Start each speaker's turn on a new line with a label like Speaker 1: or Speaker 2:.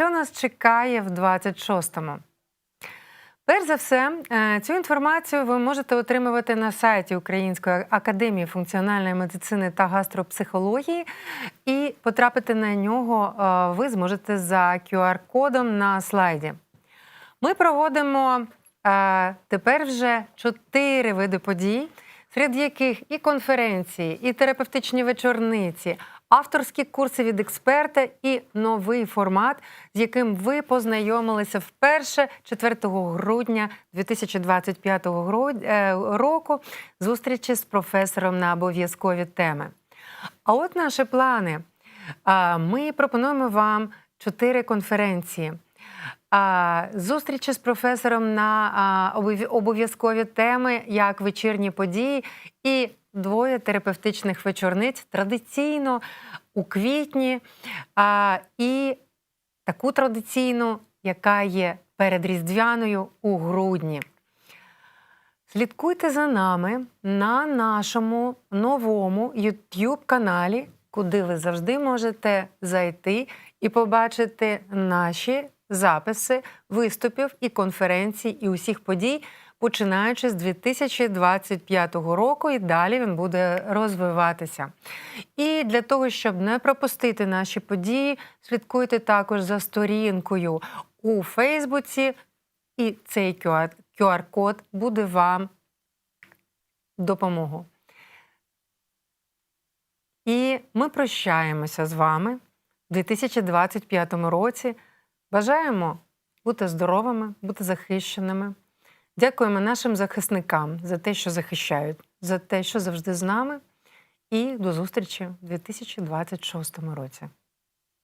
Speaker 1: що нас чекає в 26-му? Перш за все, е, цю інформацію ви можете отримувати на сайті Української академії функціональної медицини та гастропсихології, і потрапити на нього е, ви зможете за QR-кодом на слайді. Ми проводимо е, тепер вже чотири види подій, серед яких і конференції, і терапевтичні вечорниці, авторські курси від експерта і новий формат, з яким ви познайомилися вперше 4 грудня 2025 гро- е, року зустрічі з професором на обов'язкові теми. А от наші плани. Ми пропонуємо вам чотири конференції. Зустрічі з професором на обов'язкові теми, як вечірні події, і двоє терапевтичних вечорниць традиційно у квітні, і таку традиційну, яка є передріздвяною у грудні. Слідкуйте за нами на нашому новому YouTube каналі, куди ви завжди можете зайти і побачити наші записи виступів і конференцій, і усіх подій, починаючи з 2025 року, і далі він буде розвиватися. І для того, щоб не пропустити наші події, слідкуйте також за сторінкою у Фейсбуці, і цей QR QR-код буде вам допомогу. І ми прощаємося з вами в 2025 році. Бажаємо бути здоровими, бути захищеними. Дякуємо нашим захисникам за те, що захищають, за те, що завжди з нами. І до зустрічі в 2026 році.